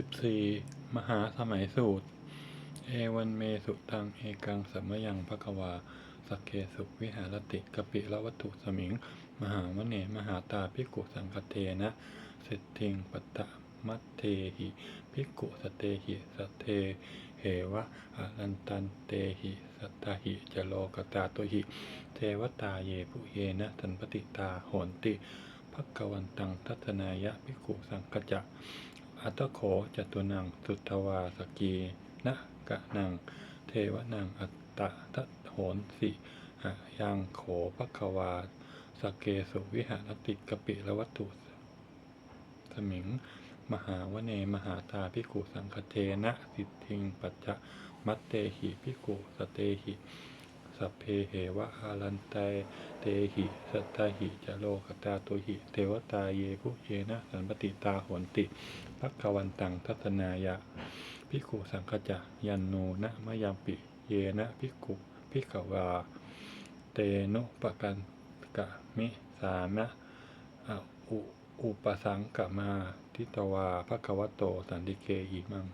สิบสี่มหาสมัยสูตร เอวันเมสุตังเอกังสัมมยังภควาสักเคสุวิหารติกปิละวัตถุสมิง มหาวเนมหาตาภิกุสังคเทนะสตทิงปัตตมัตเทหิภิกุสเตหิสเทเหวะอรันตันเตหิสัตตาหิจโลกตาตุหิ เทวตาเยปุเยนะสันปติตาโหนติภักวันตังทัศนายะภิกุสังคจะ อัตโขจตุนังสุทธวาสกีนะกะนัง เทวนังอัตตะทะโหนสิอะยังโขภควาสเกสุวิหารติกปิละวัตถุสมิง มหาวเนมหาตาพิกุสังคเทนะ สิทธิงปัจจะมัตเตหิพิกุสเตหิ สัพเพเหวะอารันไตเตหิสัตตาหิจะโลกตาตุหิ เทวตาเยภุเยนะสันปติตาโหนติพักวันตังทัศนายะพิกุสังคจะยันโนนะมะยามปิเยนะพิกุพิกวา เตโนุปกันกะมิสามะอุอุปสังกมาทิตวาภควโตสันติเกอิมัง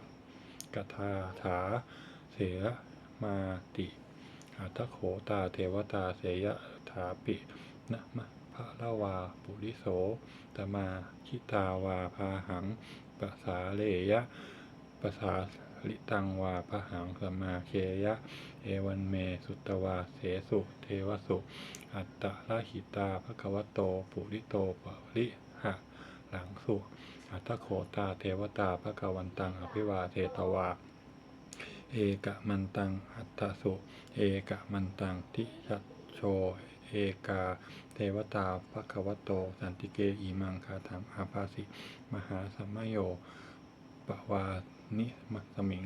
กทาถาเสมาติ อัตโขตาเทวตาเสยะถาปินะมะพะละวาปุริโสตมาคิตาวาพาหังปะสาเลยะปะสาลิตังวาพหังสมมาเคยะ เอวันเมสุตวาเสสุเทวสุ อัตตะละหิตาภควโตปุริโตปริหะหลังสุอัตโขตาเทวตาภควันตังอภิวาเทตวา เอกมันตังอัตตสุเอกมันตังทิชัตโชเอกา เทวตาภควโต สันติเกอีมังคาถังอาภาสิ มหาสมโยปวานิมัสมิง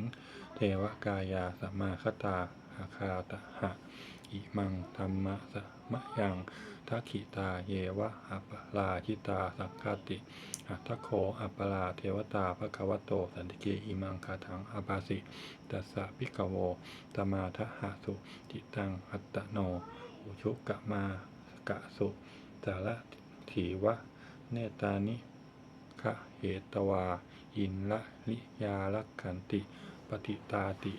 เทวกายาสัมมาคตา อาคาตหะอิมังธรรมะสมะยังทักขิตาเยวะอัปลาชิตาสังคติอัตโขอัปปลาเทวตาภควโตสันติเกอิมังคาถังอาภาสิตัสสะพิกโวตมาทหะสุจิตังอัตตโน อุชุกะมากะสุจาระถีวะ เนตานิคะเหตวา อินละลิยาลักขันติ ปฏิตาติ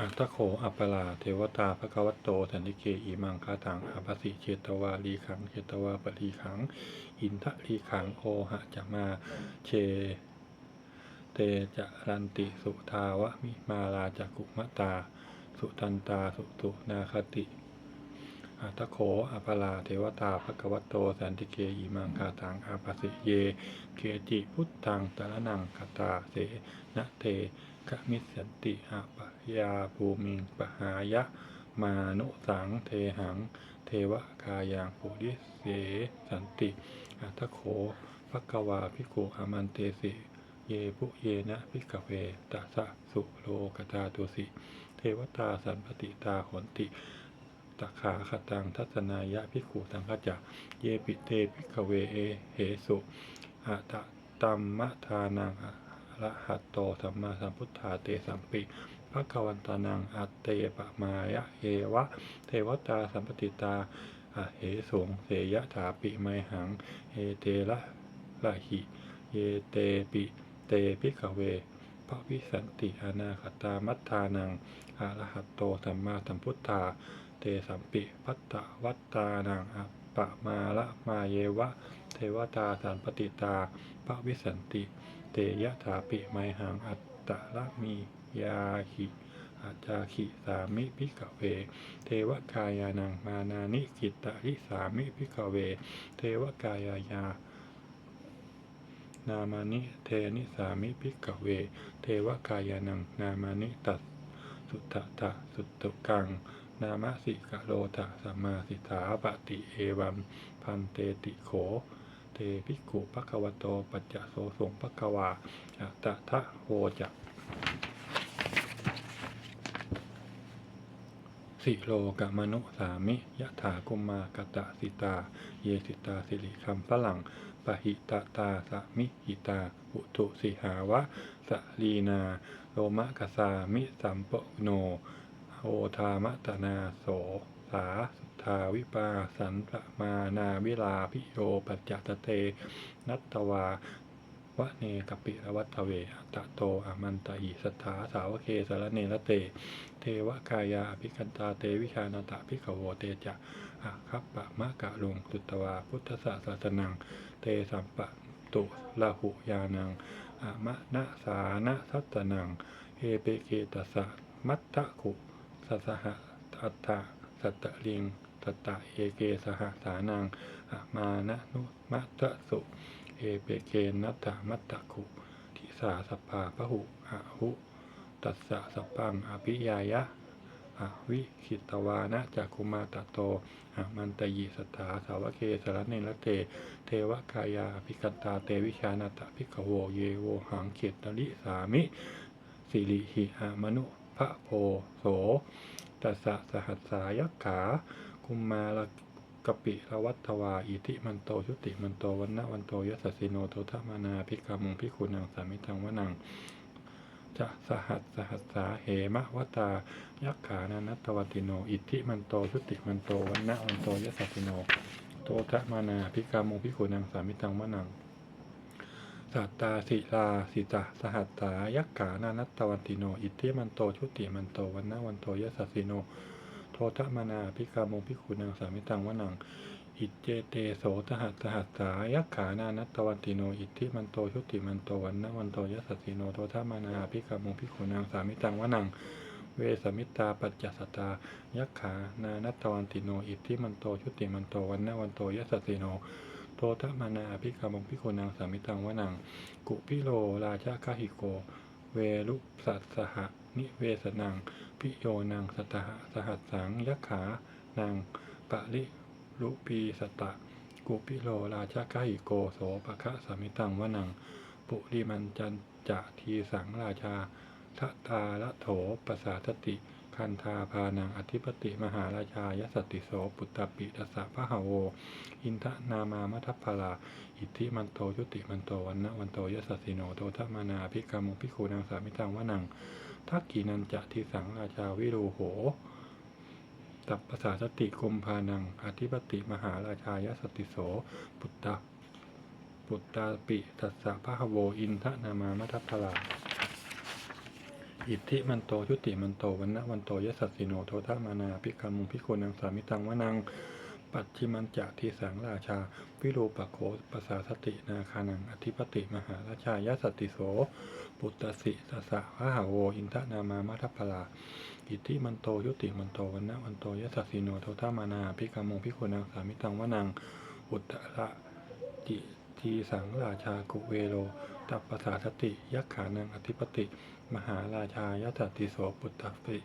อัตโขอัปปลาเทวตาภควโตสันติเกอิมังคาถังอาภสิเชตวาลีขังเชตวาปลีขัง อินทะลีขังโอหะจะมาเช เตจะรันติสุทาวะมิมาลาจักุมตา สุตันตาสุตุนาคติอัตโขอัปปลาเทวตาภควโตสันติเกอิมังคาถังอาภาสิเย เคจิพุทธังตระนังคตาเสนะเต กมิสันติอาปยาภูมิปหายะ มานุสังเทหัง เทวกายังปุริเสสันติอัตโขภควาภิกขุอามันเตสิเยปุเยนะพิกเวตัสสุโลกตาตุสิ เทวตาสันปติตาหนติตขาคตังทัศนายะพิกขุสังคจักเยปิเตพิกเวเอเหสุอะตตัมมะทานังอ ระหัตโตสัมมาสัมพุทธาเตสัมปิภะคะวันตานังอัตเตปะมายะเยวะ เทวตาสัมปติตาอเหสงเสยะถาปิไมหังเอเตละละหิเยเตปิเตพิกเวพระวิสันติอนาคตามัตทานังอะรหัตโตสัมมาสัมพุทธา เตสัมปิพัตตวัตตานังอัปปะมาละมาเยวะ เทวตาสันปติตา พระวิสันติ เตยะถาปิไมหังอัตตะละมียาหิอาจาขิสามิพิกเว เทวกายานังมานานิกิตะริสามิพิกเว เทวกายายานามานิเทนิสามิพิกเว เทวกายานังนามานิตัสสุตตะสุตตุกัง นามสิกะโลทะสัมมาสิทาปฏิเอวัมพันเตติโข เตภิกขุภควโต ปัจจโสสงภควาอัตะทะโหจะสิโลกมนุสามิยะถากุมากตะสิตา เยสิตาสิริคัมพลังปหิตตตาสมิหิตา อุตุสิหาวะสลีนา โลมะกสามิสัมปโน โอทามะตนาโสสาสาวิปาสันตมานาวิลาพิโยปัจจตเต นัตตวาวะเนกปิรวัตเวอัตะโตอามันตอิสัทธาสาวเคสารเนระเต เทวกายาภิคันตาเตวิชานาตะพิขโวเตจะอะคัปปะมะกะลุงสุตวาพุทธศาสนัง เตสัมปะตุลาหุยานังอะมะนะสานะสัตนังเอเปเกตัสะมัตตะขุสัสหะอัตตะสัตตะลิง ตตะเอเกสหสานังอะมานะนุมัตะสุเอเปเกนัตตะมัตตะขุทิสาสปาพหุอะหุตัสสะสปังอภิยายะอวิคิตวานะจักคุมาตะโตอมันตยิสตถาสาวเคสารเนรเต เทวกายาภิกตาเตวิชานาตะภิกขโวเยโวหังเขตตลิสามิ สิริหิอามนุพระโพโสตัสสะสหัสสายักขา กุมมาละกปิรวัตถวา อิทิมันโตชุติมันโตวันนะวันโตยสสสิโนโททมานาภิกามุงพิคุณังสามิทังวนังจะสหัสสหัสสาเหมะวตายักขานานัตวัติโนอิทธิมันโตชุติมันโตวันนะวันโตยสสสิโนโตทะมานาภิกามุงพิคุณังสามิทังวนังสัตตาศิลาสิตาสหัตตายักขานานัตวันติโน อิทธิมันโตชุติมันโตวันนะวันโตยสสสิโน โททมนาพิกาโมพิคุนังสามิตังวนัง อิเจเตโสตหัสสหัสสายักขานานัตตวันติโน อิทธิมันโตชุติมันโตวันนวันโตยสสสิโนโททมานาพิกาโมพิคุนังสามิตังวนัง เวสมิตาปัจจสตา ยักขานานัตตวันติโน อิทธิมันโตชุติมันโตวันนวันโตยสสสิโนโททมานาพิกาโมพิคุนังสามิตังวนัง กุพิโลราชาคาหิโก เวลุสัสสหนิเวสนัง พิโยนังสตหสหัสสังยักขานางปะริลุปีสตะ กุปิโลราชกหิโกโสปะคะสามิตังวนัง ปุริมันจันจะทีสังราชาทะตาละโถปสาทติ คันธาพานังอธิปติมหาราชายสตติโสปุตตปิตสสะพะหะโว อินทนามามัทพพลา อิทธิมันโตยุติมันโตวันนะวันโตยสสสิโนโตทมานาภิกามุภิคูนางสามิตังวนัง ทักกีนันจะทิสังราชาวิโรโหตับปปสาสติกุมพานัง อธิปติมหาราชายสติโส ปุตตะปุตตาปิตัสสะพะหโวอินทะนามามัทพลาอิทธิมันโตยุติมันโตวันนะวันโตยสัสสิโนโททมานาภิกามุงภิคูนางสามิตังวนัง ปัจฉิมันจะทีสังราชา วิรูปโขปสาสตินาคานัง อธิปติมหาราชายสติโส ปุตตสิสสะวะหาโว อินทนามามัทพลาอิทธิมันโตยุติมันโตวันนะวันโตยสสสิโนโททามานาภิกามงพิคุนังสามิตังวนัง อุตตระจิทีสังราชากุเวโรตัปปสาสติยักขานังอธิปติ มหาราชายสตติโสปุตตปิ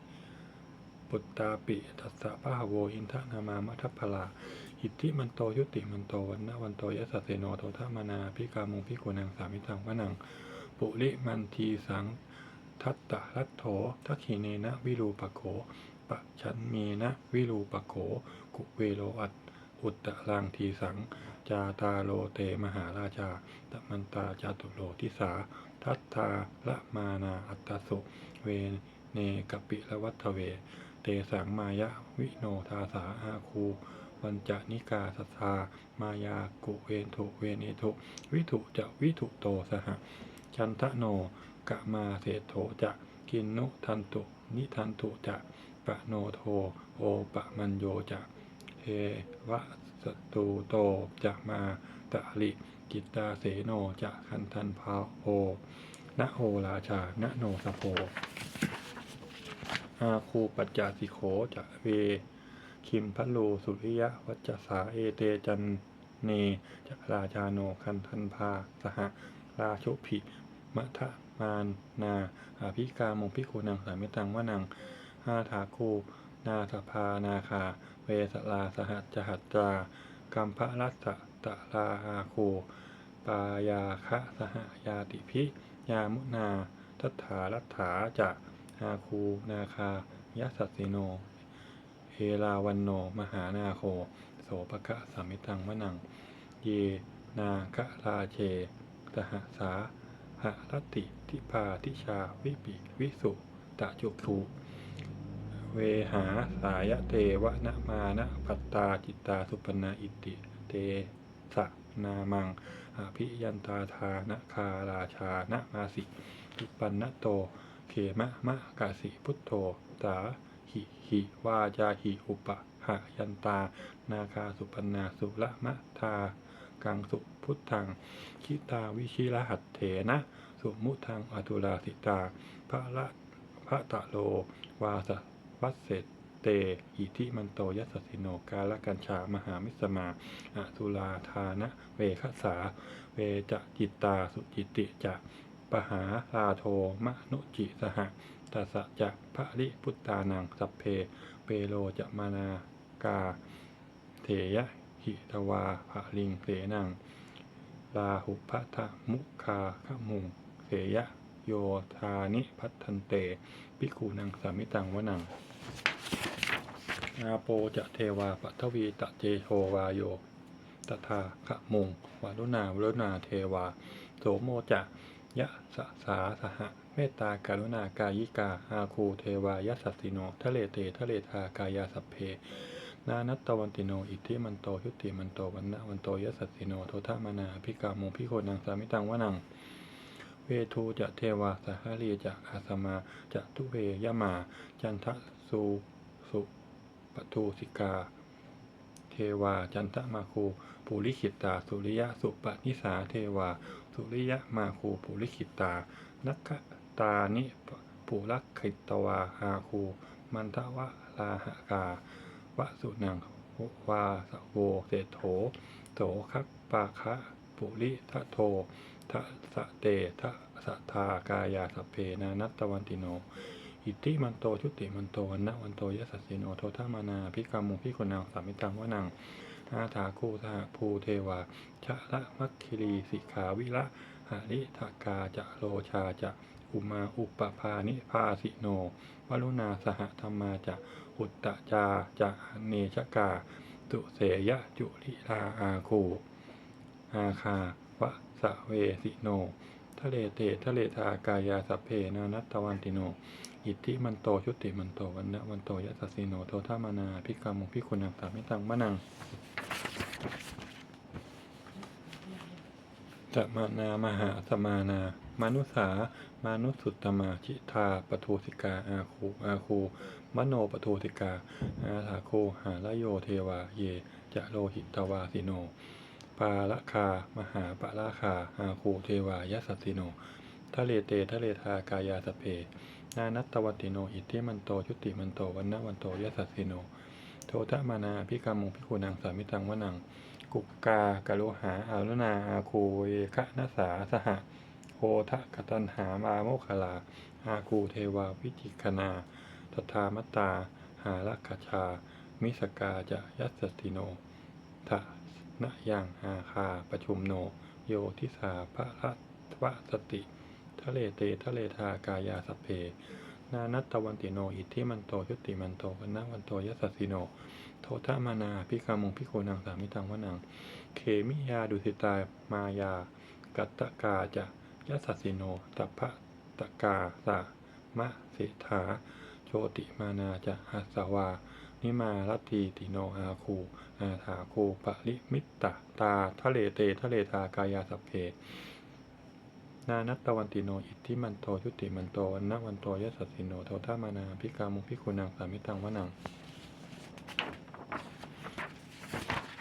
ปุตตาปิตัสสะพะหะโวอินทนามามัทพลาอิทธิมันโตยุติมันโตวันนะวันโตยสสเสโนโททมานาพิกามุงพิกุนังสามิตังวนัง ปุริมันทีสังทัตตะรัตโถทักขิเนนะวิรูปโขปะชันเมนะวิรูปโข กุเวโลอัตอุตตะลังทีสัง จาตาโลเตมหาราชาตมันตาจาตุโลทิสา ทัตตาละมานาอัตตสุ เวเนกปิละวัตเว เตสังมายะวิโนทาสาอาคูวันจนิกาสัทธามายากุเวนทุเวเนทุวิถุจะวิถุโตสหชันทะโนกะมาเศโถจะกินนุทันตุนิทันตุจะปะโนโทโอปะมันโยจะเทวะสตูโตจะมาตะลิกิตตาเสโนจะคันทันพาโอนะโอราชานะโนสโพ อาคูปัจจาสิโขจะเว คิมพัลโลสุริยะ วัจสาเอเตจันเนจะราชาโนคันทันพาสหราชุภิมัทมานนาอาภิกามงพิโคนังสามิตังวนังอาถาคูนาสภานาคา เวสลาสหัจจหัตรากัมพะรัสตะลาอาคูปายาคะสหยาติพิ ยามุนาทัฏฐารัฏฐาจะ อาคู นาคายสัสสิโน เอราวันโน มหานาโค โสภคะสามิตังมะนัง เย นาคะราเชสหสาหะรติทิพาทิชาวิปิวิสุตะจุคูเวหาสายเตวะนะมานะปัตตาจิตตาสุปนาอิติ เตสะนามังอภิยันตาทานะคาราชานะมาสิตุปันนโต เขมะมะกะสิพุทโธตาหิหิวาจาหิอุปะหะยันตา นาคาสุปันนาสุละมะทากังสุพุทธังคิตาวิชิระหัตเถนะ สุมุทังอตุลาสิตา พระละพระตะโล วาสวัสเสเต อิทิมันโตยัสสสิโนกาลกัญชามหามิสมาอสุลาทานะ เวคสา เวจะจิตตาสุจิติจะ ปหาลาโทมะนุจิสหะตัสสะจะพระริพุตตานังสัพเพ เปโลจะมานากา เถยะหิตวาภะลิงเสนังลาหุพัทะมุคาขมุงเสยะโยธานิพัทันเตปิคูนังสามิตังวนังอาโปจะเทวาปัทวีตะเจโชวาโยตถาขะมุงวารุณาวรุณาเทวา โสโมจะ ยะสะสาสหะ เมตตาการุณากายิกา อาคูเทวายัสสสติโน ทะเลเต ทะเลทากายาสัพเพ นานัตตวันติโน อิทธิมันโตยุติมันโตวันนะวันโตยัสสสติโน โทธามานาพิกาโมพิโคนังสามิตังวนัง เวทูจะเทวาสหรีจะอาสมาจะทุเวยมา จันทะสุสุปทูสิกา เทวา จันทมาคูปุริขิตาสุริยะ สุปนิสา เทวา สุริยะมาคูปุริขิตา นักตานิปุรักขิตวาหาคูมันทวะลาหกาวะสุนังวาสโวเศโถโสคัปปาคะปุริทะโททะสะเตทะสะทากายาสเพนานัตตวันติโน อิทิมันโตชุติมันโตวันนะวันโตยสัสสิโนโทธามานาพิกามุพิกุณังสามิตังวะนัง อาถาคูทาภูเทวา ชะละมัคคิรีสิกขาวิละหาริทากาจะโลชาจะอุมาอุปปานิพาสิโนวรุณาสหธรรมาจะอุตตะจาจะเนชกาตุเสยะจุลิลาอาคูอาคาวะสะเวสิโน ทะเลเตทะเลทากายาสพเพนานัตตวันติโน อิทธิมันโตชุติมันโตวันนะวันโตยัสสสิโนโทธามานาพิกามุพิคุณังสามิตังมะนัง จะมานา มหาสมานา มานุสา มานุสุตตมาชิทาปทูสิกา อาคูอาคู มโนปทูสิกา อาถาโค หาลโยเทวา เย จะโลหิตวาสิโน ปาละคา มหาปะละคา อาคูเทวายสสสิโน ทะเลเตทะเลทากายาสเพ นานัตตวติโน อิทธิมันโตชุติมันโตวันนวันโตยสสสิโน โททะมานาพิกามุงพิคูนังสามิตังวนัง กุกกากะโลหาอารุณาอาคูเวคะนัสาสหะโหทะกตันหามาโมคลา อาคูเทวาวิจิกนาตถามตา หาลักขชา มิสกาจะยัสติโนทะนะยังอาคาประชุมโน โยทิสาพระรัตวสติ ทะเลเตทะเลทากายาสเพ นานัตตวันติโน อิทธิมันโตยุติมันโตวันนะวันโตยัสสิโน โทธามานาพิกามุงพิโกนังสามิตังวนังเคมิยาดุสิตามายา กัตตกาจะยัสสิโนตัพพะตกาสะมะสิทาโชติมานาจะหัสสวา นิมาลัตตีติโนอาคูอาถาคูปะลิมิตตา ตาทะเลเตทะเลทากายาสัพเพ นานัตตวันติโน อิทธิมันโต ยุติมันโตวันนวันโตยัสสิโนโทธามานาพิกามุพิกุนังสามิตังวนัง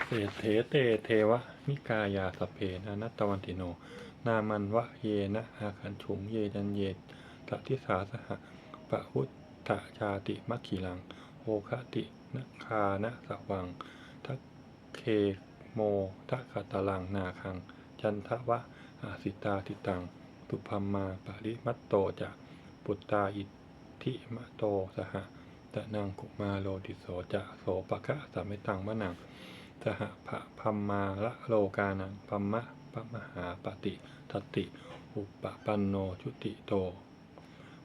เศเถเตเทวะนิกายาสเพนานัตตวันติโน นามันวะเยนะอาคันฉุงเยจันเยตทิสาสหะปะพุทธชาติมัคคิลังโอคตินะคานะสวังทักเคโมทะคตลังนาคัง จันทวะ สิตาติตังตุพัมมาปริมัตโตจะปุตตาอิทิมะโตสหะตะนังกุมาโลติโสจะโสปะคะสามิตังมะนังสหพะพัมมาละโลกานังพัมมะปะมหาปฏิทติ อุปปันโนชุติโต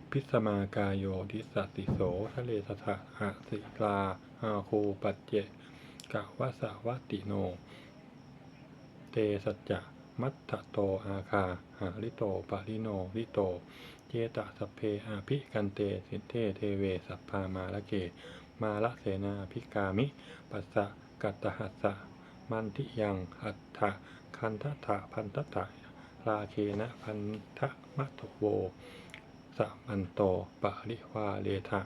พิสมากายโยทิสัติโสทะเลสถะอะสิลาอาคูปัจเจกะวะสะวะติโน เตสัจจะ มัตถโตอาคาหาลิโตปาริโนลิโต เจตะสเพอาภิกันเตสิเทเทเวสัพพามาละเก มาละเสนาพิกามิปัสสะกัตตหัสสะมันทิยังอัตถะคันทถะพันทถะราเคนะพันทะมะโตโวสะมันโตปะริวาเลทะ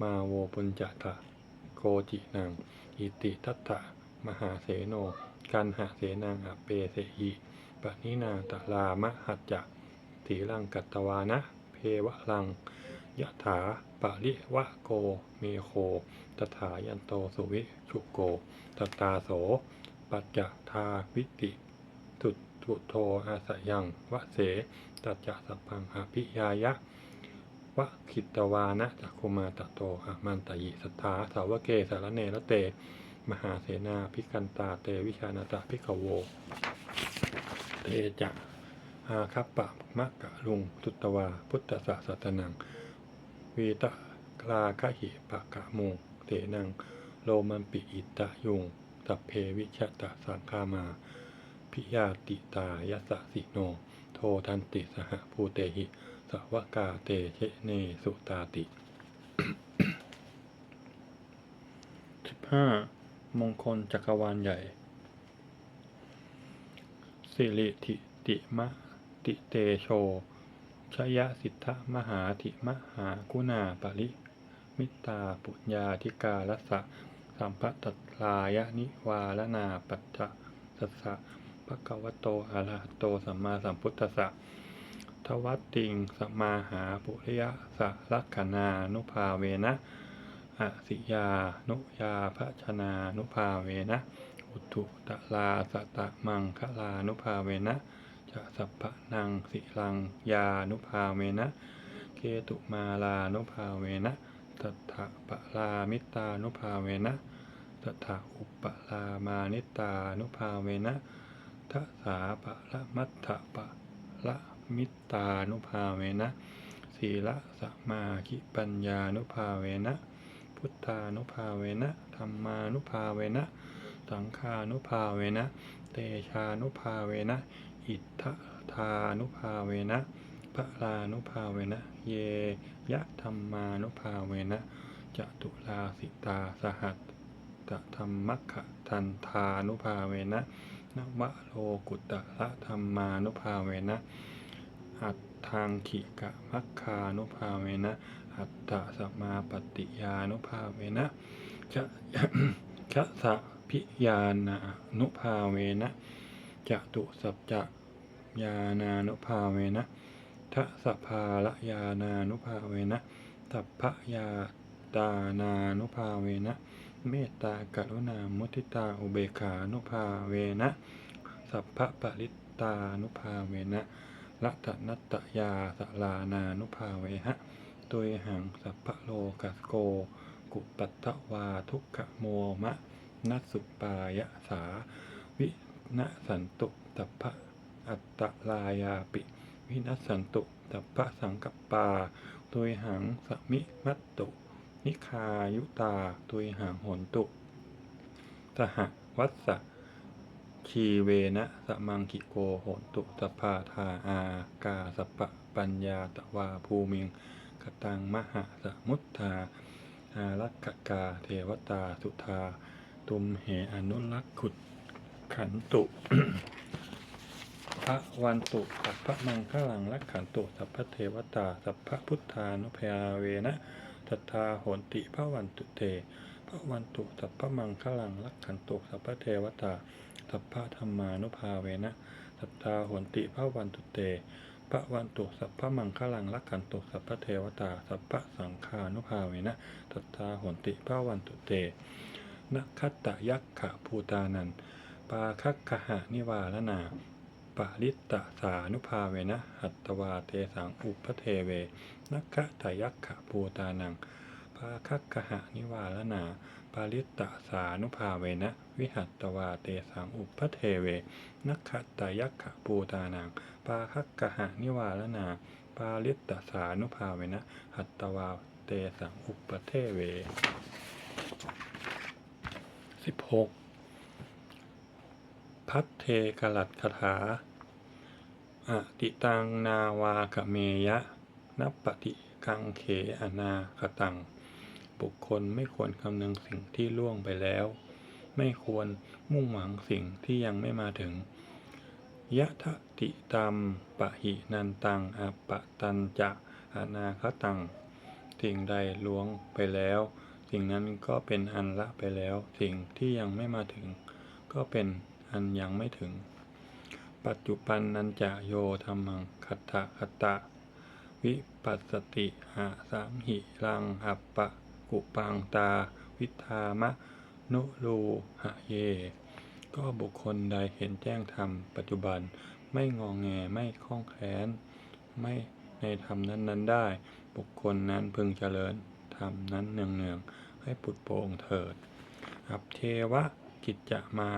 มาโวปุญจทะโกจินัง อิติทัตถะมหาเสโน กันหะเสนังอเปเสหิ ปนินาตลามะหัจจะถีลังกัตวานะ เพวะลังยะถาปะริวะโก เมโคตถายันโตสุวิชุโกตตาโส ปัจจทาวิติตุตุโทอาสยังวะเสตัจจะสัพพังอภิยายะวะคิตวานะจักคุมาตโตอะมันตยิสัทธาสาวเกสารเนระเต มหาเสนาพิกันตาเตวิชานาตะพิกโว เตจะอาคัปปะมะกะลุงตุตวา พุทธศาสตนังวีตะกลาคะหิปะกะมุงเตนัง โลมันปิอิตะยุงตัพเพวิชตะสังคามา พิยาติตายสสะสิโน โททันติสหภูเตหิ สวกาเตเชเนสุตาติสิบห้ามงคลจักรวาลใหญ่ สิริธิติมะติเตโชชยสิทธมหาธิมหากุณาปริมิตาปุญญาธิกาลสะสัมปตตลายนิวาลนาปัจจะสัสสะภะคะวะโตอะระหะโตสัมมาสัมพุทธัสสะทวัตติงสมมาหาปุริยะสะลักขณานุภาเวนะอสิยานุยาภชนานุภาเวนะ อุตุตะลาสตะมังคะลานุภาเวนะจะสัพพะนังสิลังยานุภาเวนะเกตุมาลานุภาเวนะตัทธะปะลามิตานุภาเวนะตัทธะอุปลามานิตานุภาเวนะทัสาปะละมัตถะปะละมิตานุภาเวนะศีละสัมาคิปัญญานุภาเวนะ พุทธานุภาเวนะธรรมานุภาเวนะ สังฆานุภาเวนะ เตชานุภาเวนะ อิทธทานุภาเวนะพระลานุภาเวนะ เยยะธรรมานุภาเวนะจตุลาสิตาสหัตตธรรมขะทันทานุภาเวนะนวะโลกุตตะละธรรมานุภาเวนะอัตทางขิกะมัคคานุภาเวนะ อัตตะสมาปฏิยานุภาเวนะจะชะสะ พิยานานุภาเวนะจะตุสัจจะยานานุภาเวนะทะสภาละยานานุภาเวนะตัพพยาตานานุภาเวนะ เมตตากรุณามุทิตาอุเบกขานุภาเวนะ สัพพะปริตตานุภาเวนะละตนัตยาสลานานุภาเวหะตุยหังสัพพโลกัสโก กุปัตตวาทุกขโมมะ นัสุปายะสา วินะสันตุตัพพะอัตตลายาปิ วินัสสันตุตัพพะสังกปาตุยหังสมิมัตตุ นิคายุตาตุยหังโหนตุ สหวัสสะชีเวนะสมังคิโกโหนตุสภาทาอากาสปะปัญญาตวาภูมิงกตังมหาสมุทธาอารักกาเทวตาสุธา ตุมเหอนุรักขุดขันตุ พระวันตุสัพพะมังคลังรักขันตุสัพพะเทวตาสัพพะพุทธานุภาเวนะตัทธาโหนติพระวันตุเตพระวันตุสัพพะมังคลังรักขันตุสัพพะเทวตาสัพพะธรรมานุภาเวนะตัทธาโหนติพระวันตุเตพระวันตุสัพพะมังคลังรักขันตุสัพพะเทวตาสัพพะสังฆานุภาเวนะตัทธาโหนติพระวันตุเต นักขัตตยักขะภูตานัน ปาคักขหะนิวาลนา ปาริตตสานุภาเวนะ หัตตวาเตสังอุปเทเวนักขะตยักขะภูตานังปาคักขหะนิวาลนาปาริตตสานุภาเวนะวิหัตตวาเตสังอุปเทเวนักขะตยักขะภูตานังปาคักขหะนิวาลนาปาริตตสานุภาเวนะหัตตวาเตสังอุปเทเว สิบหกพัทเทกลัดคาถาอติตังนาวากเมยะ นับปฏิกังเขอนาคตัง บุคคลไม่ควรคำนึงสิ่งที่ล่วงไปแล้ว ไม่ควรมุ่งหวังสิ่งที่ยังไม่มาถึง ยะทะติตัมปะหินันตังอปะตันจะอนาคตัง สิ่งใดล่วงไปแล้ว สิ่งนั้นก็เป็นอันละไปแล้ว สิ่งที่ยังไม่มาถึง ก็เป็นอันยังไม่ถึง ปัจจุบันนันจะโยธรรมังคัตถะคัตตะ วิปัสสติหาสังหิรังอัปปะกุปังตา วิทามะ นุรูหะเย ก็บุคคลใดเห็นแจ้งธรรมปัจจุบันไม่งองแงไม่คล้องแคลนไม่ในธรรมนั้น ๆ ได้ บุคคลนั้นพึงเจริญธรรมนั้นเนืองๆ ให้ปุดโปร่งเถิด อัปเทวะกิจจะมา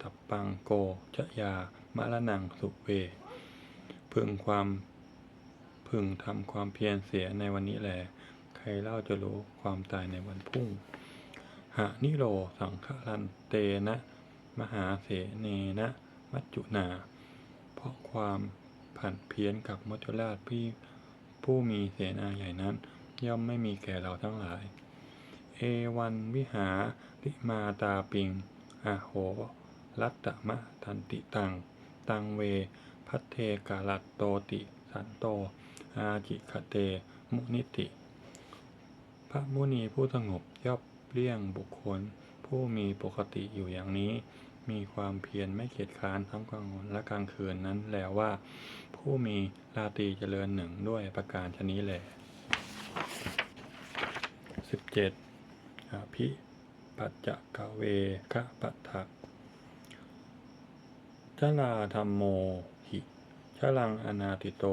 ตับปังโกจะยามะละนังสุเว พึงความพึงทำความเพียรเสียในวันนี้แหลใครเล่าจะรู้ความตายในวันพุ่งหานิโรสังฆลันเตนะ มหาเสเนนะ มัจจุนา เพราะความผันเพี้ยนกับมัจจุราชพี่ผู้มีเสนาใหญ่นั้น ย่อมไม่มีแก่เราทั้งหลาย เอวันวิหาริมาตาปิงอาโหรัตมะทันติตัง ตังเว พัทเทกาลัตโตติ สันโต อาจิคเต มุนิติ พระมุนีผู้สงบย่อมเลี่ยงบุคคล ผู้มีปกติอยู่อย่างนี้ มีความเพียรไม่เกียจคร้านทั้งกลางวันและกลางคืนนั้นแล้วว่า ผู้มีราตรีเจริญหนึ่งด้วยประการชนี้แหลสิบเจ็ด อภิปัจจกเวคะปัฏฐะชลาธรรมโมหิชลังอนาติโต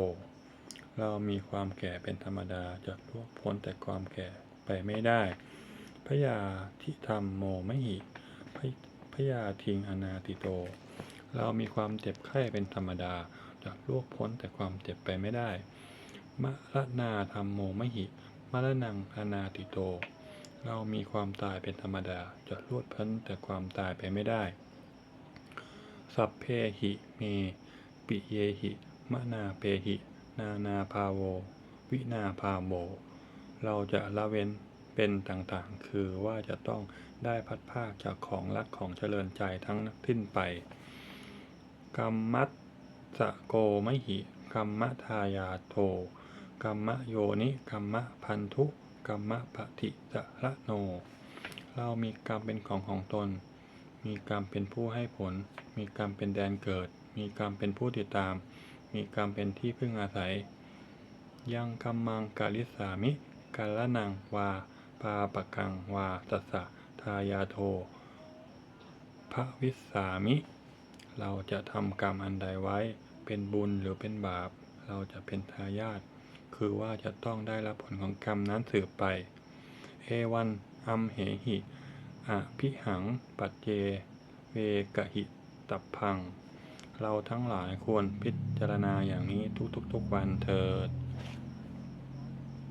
เรามีความแก่เป็นธรรมดาจะล่วงพ้นแต่ความแก่ไปไม่ได้พยาธิธรรมโมมหิพยพยาทิงอนาติโต เรามีความเจ็บไข้เป็นธรรมดาจะล่วงพ้นแต่ความเจ็บไปไม่ได้มรณาธรรมโมมหิมรณังอนาติโต เรามีความตายเป็นธรรมดา จะลวดพ้นแต่ความตายไปไม่ได้ สัพเพหิเม ปิเยหิมะนาเปหิ นานาภาโว วินาภาโวเราจะละเว้นเป็นต่างๆ คือว่าจะต้องได้พัดภาคจากของรักของเจริญใจทั้งสิ้นไป กรรมัตสะโกมหิกรรมทายาโทกรรมโยนิกรรมพันธุ กรรมปฏิสระโน เรามีกรรมเป็นของของตน มีกรรมเป็นผู้ให้ผล มีกรรมเป็นแดนเกิด มีกรรมเป็นผู้ติดตาม มีกรรมเป็นที่พึ่งอาศัย ยังกรรมังกาลิสามิกาลนังวา ปาปะกังวาตัสสะทายาโทพระวิสามิ เราจะทำกรรมอันใดไว้ เป็นบุญหรือเป็นบาป เราจะเป็นทายาท คือว่าจะต้องได้รับผลของกรรมนั้นสืบไป เอวันอัมเหหิอภิหัง ปัจเจ เวกหิตับพัง เราทั้งหลายควรพิจารณาอย่างนี้ทุกๆ ๆ วันเถิด